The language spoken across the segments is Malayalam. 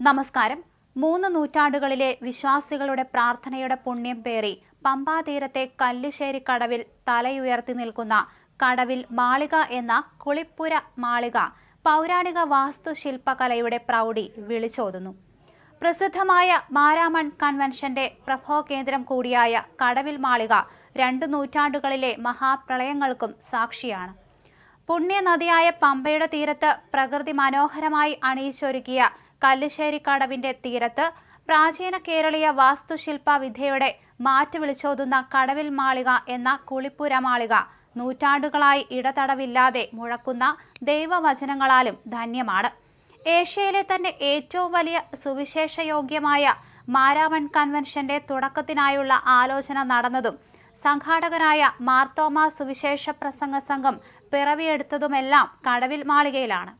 നമസ്കാരം. മൂന്ന് നൂറ്റാണ്ടുകളിലെ വിശ്വാസികളുടെ പ്രാർത്ഥനയുടെ പുണ്യം പേറി പമ്പാതീരത്തെ കല്ലുശ്ശേരി കടവിൽ തലയുയർത്തി നിൽക്കുന്ന കടവിൽ മാളിക എന്ന കുളിപ്പുര മാളിക പൗരാണിക വാസ്തുശില്പകലയുടെ പ്രൗഢി വിളിച്ചോതുന്നു. പ്രസിദ്ധമായ മാരാമൺ കൺവെൻഷന്റെ പ്രഭവകേന്ദ്രം കൂടിയായ കടവിൽ മാളിക രണ്ട് നൂറ്റാണ്ടുകളിലെ മഹാപ്രളയങ്ങൾക്കും സാക്ഷിയാണ്. പുണ്യനദിയായ പമ്പയുടെ തീരത്ത് പ്രകൃതി മനോഹരമായി അണിയിച്ചൊരുക്കിയ കല്ലുശ്ശേരി കടവിന്റെ തീരത്ത് പ്രാചീന കേരളീയ വാസ്തുശില്പ വിധയുടെ മാറ്റു വിളിച്ചോതുന്ന കടവിൽ മാളിക എന്ന കുളിപ്പുര മാളിക നൂറ്റാണ്ടുകളായി ഇടതടവില്ലാതെ മുഴക്കുന്ന ദൈവവചനങ്ങളാലും ധന്യമാണ്. ഏഷ്യയിലെ തന്നെ ഏറ്റവും വലിയ സുവിശേഷയോഗ്യമായ മാരാമൺ കൺവെൻഷന്റെ തുടക്കത്തിനായുള്ള ആലോചന നടന്നതും സംഘാടകനായ മാർത്തോമ സുവിശേഷ പ്രസംഗ സംഘം പിറവിയെടുത്തതുമെല്ലാം കടവിൽ മാളികയിലാണ്.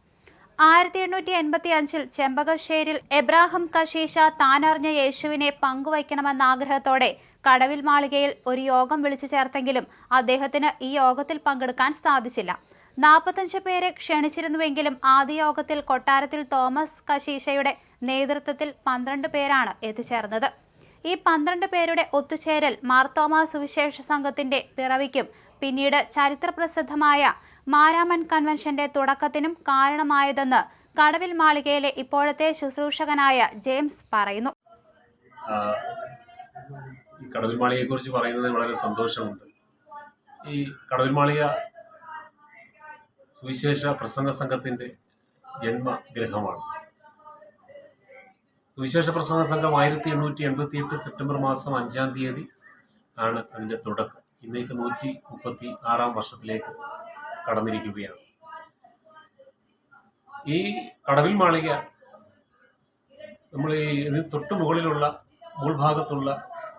ആയിരത്തി എണ്ണൂറ്റി എൺപത്തി അഞ്ചിൽ ചെമ്പകശ്ശേരിൽ എബ്രാഹിം കശീശ താനറിഞ്ഞ യേശുവിനെ പങ്കുവയ്ക്കണമെന്ന ആഗ്രഹത്തോടെ കടവിൽ മാളികയിൽ ഒരു യോഗം വിളിച്ചു ചേർത്തെങ്കിലും അദ്ദേഹത്തിന് ഈ യോഗത്തിൽ പങ്കെടുക്കാൻ സാധിച്ചില്ല. നാൽപ്പത്തഞ്ച് പേരെ ക്ഷണിച്ചിരുന്നുവെങ്കിലും ആദ്യ യോഗത്തിൽ കൊട്ടാരത്തിൽ തോമസ് കശീശയുടെ നേതൃത്വത്തിൽ പന്ത്രണ്ട് പേരാണ് എത്തിച്ചേർന്നത്. ഈ പന്ത്രണ്ട് പേരുടെ ഒത്തുചേരൽ മാർത്തോമാ സുവിശേഷ സംഘത്തിന്റെ പിറവിക്കും. പിന്നീട് ചരിത്രപ്രസിദ്ധമായ മാരാമൻ കൺവെൻഷന്റെ തുടക്കത്തിനും കാരണമായതെന്ന് കടവിൽ മാളികയിലെ ഇപ്പോഴത്തെ ശുശ്രൂഷകനായ ജെയിംസ് പറയുന്നു. ഈ കടവിൽ മാളികയെക്കുറിച്ച് പറയുന്നതിൽ വളരെ സന്തോഷമുണ്ട്. ഈ കടവിൽ മാളിക സുവിശേഷ പ്രസംഗ സംഘത്തിന്റെ ജന്മഗൃഹമാണ് സുവിശേഷ പ്രസംഗ സംഘം ആയിരത്തി എണ്ണൂറ്റി എൺപത്തി എട്ട് സെപ്റ്റംബർ മാസം അഞ്ചാം തീയതി ആണ് അതിന്റെ തുടക്കം. ഇന്നേക്ക് നൂറ്റി മുപ്പത്തി ആറാം വർഷത്തിലേക്ക് കടന്നിരിക്കുകയാണ്. ഈ കടവിൽ മാളിക നമ്മൾ ഈ തൊട്ട് മുകളിലുള്ള മുൾഭാഗത്തുള്ള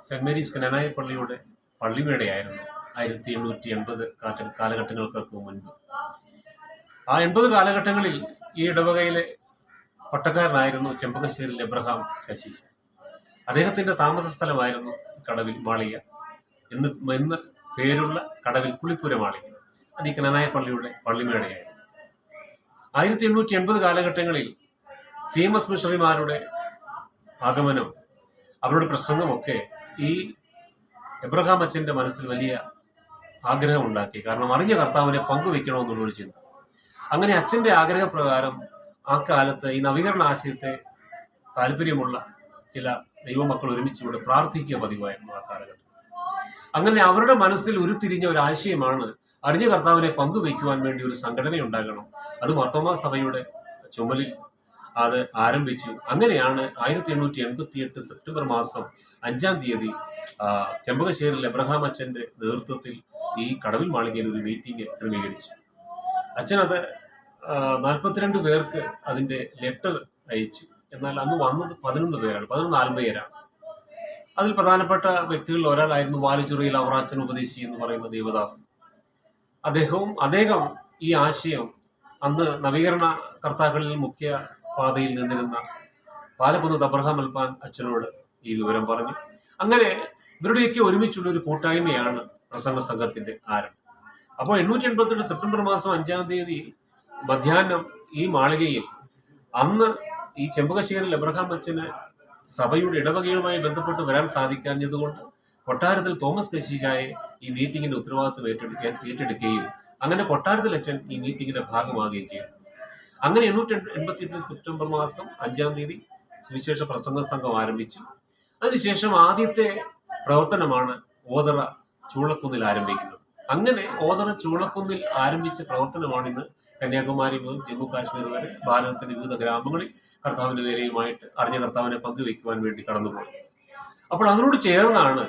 സെന്റ് മേരീസ് കനനായ പള്ളിയുടെ പള്ളിമേടയായിരുന്നു ആയിരത്തി എണ്ണൂറ്റി എൺപത് കാലഘട്ടങ്ങൾക്കൊക്കെ മുൻപ്. ആ എൺപത് കാലഘട്ടങ്ങളിൽ ഈ ഇടവകയിലെ പട്ടക്കാരനായിരുന്നു ചെമ്പകശ്ശേരിൽ എബ്രഹാം കശീശ അദ്ദേഹത്തിന്റെ താമസ സ്ഥലമായിരുന്നു കടവിൽ മാളിക. എന്ന് എന്ന് പേരുള്ള കടവിൽ കുളിപ്പുര മാളിക. അത് ഈ കനനായ പള്ളിയുടെ പള്ളിമേടയായിരുന്നു. ആയിരത്തി എണ്ണൂറ്റി എൺപത് കാലഘട്ടങ്ങളിൽ സി എം എസ് മിഷണറിമാരുടെ ആഗമനം അവരുടെ പ്രസംഗമൊക്കെ ഈ എബ്രഹാം അച്ഛന്റെ മനസ്സിൽ വലിയ ആഗ്രഹമുണ്ടാക്കി. കാരണം അറിഞ്ഞ കർത്താവിനെ പങ്കുവെക്കണമെന്നുള്ളൊരു ചിന്ത. അങ്ങനെ അച്ഛന്റെ ആഗ്രഹപ്രകാരം ആ കാലത്ത് ഈ നവീകരണ ആശയത്തെ താല്പര്യമുള്ള ചില ദൈവമക്കൾ ഒരുമിച്ച് ഇവിടെ പ്രാർത്ഥിക്കുക പതിവായിരുന്നു ആ കാലഘട്ടം. അങ്ങനെ അവരുടെ മനസ്സിൽ ഉരുത്തിരിഞ്ഞ ഒരു ആശയമാണ് അറിഞ്ഞ കർത്താവിനെ പങ്കുവയ്ക്കുവാൻ വേണ്ടി ഒരു സംഘടന ഉണ്ടാകണം. അത് മർത്തോമാ സഭയുടെ ചുമലിൽ അത് ആരംഭിച്ചു. അങ്ങനെയാണ് ആയിരത്തി എണ്ണൂറ്റി എൺപത്തി എട്ട് സെപ്റ്റംബർ മാസം അഞ്ചാം തീയതി ചെമ്പകശ്ശേരിൽ എബ്രഹാം അച്ഛന്റെ നേതൃത്വത്തിൽ ഈ കടവിൽ മാളികയിൽ ഒരു മീറ്റിംഗ് ക്രമീകരിച്ചു. അച്ഛൻ അത് നാൽപ്പത്തിരണ്ട് പേർക്ക് അതിന്റെ ലെറ്റർ അയച്ചു. എന്നാൽ അന്ന് വന്നത് പതിനൊന്ന് പേരാണ്. പതിനൊന്ന് ആത്മീയരാണ് അതിൽ പ്രധാനപ്പെട്ട വ്യക്തികളിൽ ഒരാളായിരുന്നു വാലിച്ചുറിയിൽ അവറാച്ചൻ ഉപദേശി എന്ന് പറയുന്ന ദേവദാസ്. അദ്ദേഹവും അദ്ദേഹം ഈ ആശയം അന്ന് നവീകരണ കർത്താക്കളിൽ മുഖ്യ പാതയിൽ നിന്നിരുന്ന പാലക്കുന്ന് അബ്രഹാം അൽപാൻ അച്ഛനോട് ഈ വിവരം പറഞ്ഞു. അങ്ങനെ ഇവരുടെയൊക്കെ ഒരുമിച്ചുള്ള ഒരു കൂട്ടായ്മയാണ് പ്രസംഗ സംഘത്തിന്റെ ആരംഭം. അപ്പോൾ എണ്ണൂറ്റി എൺപത്തെട്ട് സെപ്റ്റംബർ മാസം അഞ്ചാം തീയതി മധ്യാഹ്നം ഈ മാളികയിൽ അന്ന് ഈ ചെമ്പകശ്ശേരിൽ എബ്രഹാം അച്ഛന് സഭയുടെ ഇടവകയുമായി ബന്ധപ്പെട്ട് വരാൻ സാധിക്കാഞ്ഞതുകൊണ്ട് കൊട്ടാരത്തിൽ തോമസ് കശീജായെ ഈ മീറ്റിംഗിന്റെ ഉത്തരവാദിത്വം ഏറ്റെടുക്കാൻ ഏറ്റെടുക്കുകയും അങ്ങനെ കൊട്ടാരത്തിൽ അച്ഛൻ ഈ മീറ്റിംഗിന്റെ ഭാഗമാകുകയും ചെയ്തു. അങ്ങനെ എണ്ണൂറ്റി എൺപത്തി എട്ട് സെപ്റ്റംബർ മാസം അഞ്ചാം തീയതി സുവിശേഷ പ്രസംഗ സംഘം ആരംഭിച്ചു. അതിനുശേഷം ആദ്യത്തെ പ്രവർത്തനമാണ് ഓതറ ചൂളക്കുന്നിൽ ആരംഭിക്കുന്നത്. അങ്ങനെ ഓതറ ചൂളക്കുന്നിൽ ആരംഭിച്ച പ്രവർത്തനമാണ് ഇന്ന് കന്യാകുമാരി മുതൽ ജമ്മു കാശ്മീർ വരെ ഭാരതത്തിന്റെ വിവിധ ഗ്രാമങ്ങളിൽ കർത്താവിന്റെ വേലയുമായിട്ട് അറിഞ്ഞ കർത്താവിനെ പങ്കുവെക്കുവാൻ വേണ്ടി കടന്നുപോയി. അപ്പോൾ അതിനോട് ചേർന്നാണ്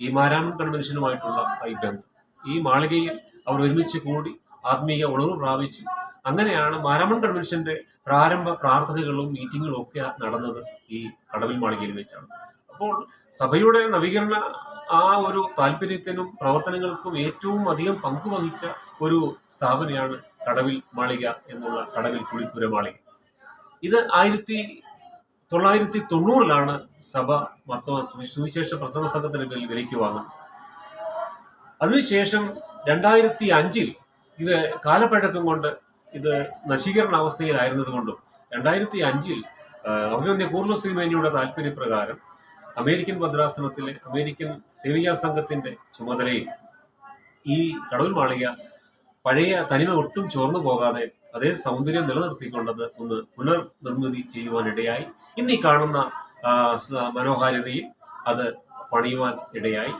ഈ മാരാമൻ കൺവെൻഷനുമായിട്ടുള്ള ഈ ബന്ധം. ഈ മാളികയിൽ അവർ ഒരുമിച്ച് കൂടി ആത്മീയ ഉണർവ് പ്രാപിച്ചു. അങ്ങനെയാണ് മാരാമൺ കൺവെൻഷന്റെ പ്രാരംഭ പ്രാർത്ഥനകളും മീറ്റിങ്ങുകളും ഒക്കെ നടന്നത് ഈ കടവിൽ മാളികയിൽ വെച്ചാണ്. അപ്പോൾ സഭയുടെ നവീകരണ ആ ഒരു താല്പര്യത്തിനും പ്രവർത്തനങ്ങൾക്കും ഏറ്റവും അധികം പങ്കുവഹിച്ച ഒരു സ്ഥാപനയാണ് കടവിൽ മാളിക എന്നുള്ള കടവിൽ കുളിപ്പുര മാളിക. ഇത് ആയിരത്തി തൊള്ളായിരത്തി തൊണ്ണൂറിലാണ് സഭ വർത്തമാന സുവിശേഷ പ്രസംഗ സംഘത്തിന്റെ പേരിൽ വിലയ്ക്ക് വാങ്ങുന്നത്. അതിനുശേഷം രണ്ടായിരത്തി അഞ്ചിൽ ഇത് കാലപ്പഴക്കം കൊണ്ട് ഇത് നശീകരണ അവസ്ഥയിലായിരുന്നത് കൊണ്ടും രണ്ടായിരത്തി അഞ്ചിൽ അഭിമന്യ കൂർമ ശ്രീമേനിയുടെ താല്പര്യപ്രകാരം അമേരിക്കൻ ഭദ്രാസനത്തിലെ അമേരിക്കൻ സേവികാ സംഘത്തിന്റെ ചുമതലയിൽ ഈ കടവൽ മാളിക പഴയ തനിമ ഒട്ടും ചോർന്നു പോകാതെ അതേ സൗന്ദര്യം നിലനിർത്തിക്കൊണ്ടത് ഒന്ന് പുനർനിർമ്മിതി ചെയ്യുവാനിടയായി. ഇന്ന് ഈ കാണുന്ന മനോഹാരിതയിൽ അത് പണിയുവാൻ ഇടയായി.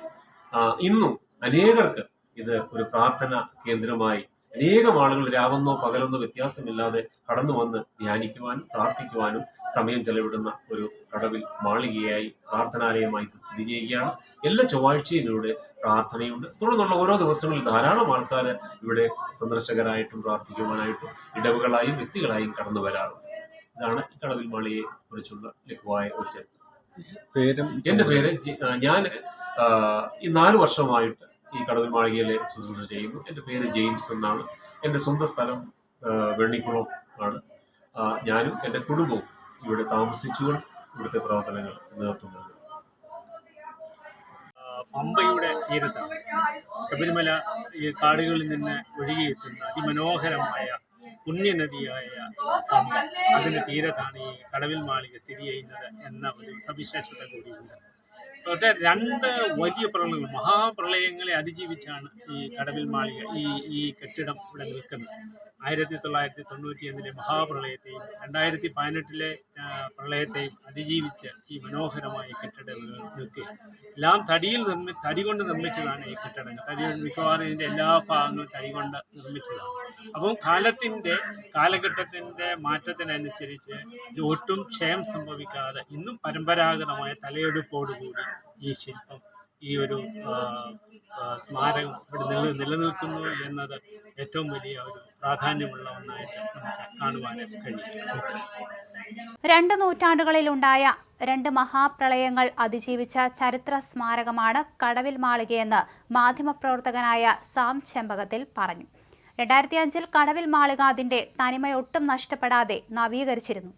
ഇന്നും അനേകർക്ക് ഇത് ഒരു പ്രാർത്ഥന കേന്ദ്രമായി അനേകം ആളുകൾ രാവെന്നോ പകലെന്നോ വ്യത്യാസമില്ലാതെ കടന്നു വന്ന് ധ്യാനിക്കുവാനും പ്രാർത്ഥിക്കുവാനും സമയം ചെലവിടുന്ന ഒരു കടവിൽ മാളികയായി പ്രാർത്ഥനാലയമായി സ്ഥിതി ചെയ്യുകയാണ്. എല്ലാ ചൊവ്വാഴ്ചയും ഇവിടെ പ്രാർത്ഥനയുണ്ട്. തുടർന്നുള്ള ഓരോ ദിവസങ്ങളിൽ ധാരാളം ആൾക്കാർ ഇവിടെ സന്ദർശകരായിട്ടും പ്രാർത്ഥിക്കുവാനായിട്ടും ഇടവുകളായും വ്യക്തികളായും കടന്നു വരാറുണ്ട്. ഇതാണ് ഈ കടവിൽ മാളികയെ കുറിച്ചുള്ള ലഘുവായ ഒരു ചരിത്രം. പേരും എന്റെ പേര് ഞാൻ ഈ നാല് വർഷമായിട്ട് ഈ കടവിൽ മാളികയിലെ ശുശ്രൂഷ ചെയ്യുന്നു. എന്റെ പേര് ജെയിംസ് എന്നാണ്. എന്റെ സ്വന്തം സ്ഥലം വെണ്ണിക്കുളം ആണ്. ഞാനും എന്റെ കുടുംബവും ഇവിടെ താമസിച്ചുകൊണ്ട് ഇവിടുത്തെ പ്രവർത്തനങ്ങൾ നൽകുന്നു പമ്പയുടെ തീരത്താണ് ശബരിമല ഈ കാടുകളിൽ നിന്ന് ഒഴുകിയെത്തുന്ന അതിമനോഹരമായ പുണ്യനദിയായ പമ്പ. അതിന്റെ തീരത്താണ് ഈ കടവിൽ മാളിക സ്ഥിതി ചെയ്യുന്നത് എന്ന ഒരു സവിശേഷത കൂടിയുണ്ട്. പക്ഷേ രണ്ട് വലിയ പ്രളയങ്ങൾ മഹാപ്രളയങ്ങളെ അതിജീവിച്ചാണ് ഈ കടവിൽ മാളിക ഈ ഈ കെട്ടിടം ഇവിടെ നിൽക്കുന്നത്. ആയിരത്തി തൊള്ളായിരത്തി തൊണ്ണൂറ്റി ഒന്നിലെ മഹാപ്രളയത്തെയും രണ്ടായിരത്തി പതിനെട്ടിലെ പ്രളയത്തെയും അതിജീവിച്ച് ഈ മനോഹരമായ കെട്ടിടങ്ങൾ നിൽക്കുകയാണ് എല്ലാം തടിയിൽ നിർമ്മി തടി കൊണ്ട് നിർമ്മിച്ചതാണ് ഈ കെട്ടിടങ്ങൾ. തടി മിക്കവാറും ഇതിന്റെ എല്ലാ ഭാഗങ്ങളും തടി കൊണ്ട് നിർമ്മിച്ചതാണ്. അപ്പം കാലത്തിന്റെ കാലഘട്ടത്തിന്റെ മാറ്റത്തിനനുസരിച്ച് ഒട്ടും ക്ഷയം സംഭവിക്കാതെ ഇന്നും പരമ്പരാഗതമായ തലയെടുപ്പോടുകൂടി ഈ ശില്പം ഈ ഒരു സ്മാരകം ഇവിടെ നില നിലനിൽക്കുന്നു എന്നത് ഏറ്റവും വലിയ ഒരു പ്രാധാന്യമുള്ള ഒന്നായിട്ട് കാണുവാൻ കഴിയും. രണ്ട് നൂറ്റാണ്ടുകളിലുണ്ടായ രണ്ട് മഹാപ്രളയങ്ങൾ അതിജീവിച്ച ചരിത്ര സ്മാരകമാണ് കടവിൽ മാളികയെന്ന് മാധ്യമപ്രവർത്തകനായ സാം ചെമ്പകത്തിൽ പറഞ്ഞു. രണ്ടായിരത്തി അഞ്ചിൽ കടവിൽ മാളിക അതിന്റെ തനിമയൊട്ടും നഷ്ടപ്പെടാതെ നവീകരിച്ചിരുന്നു.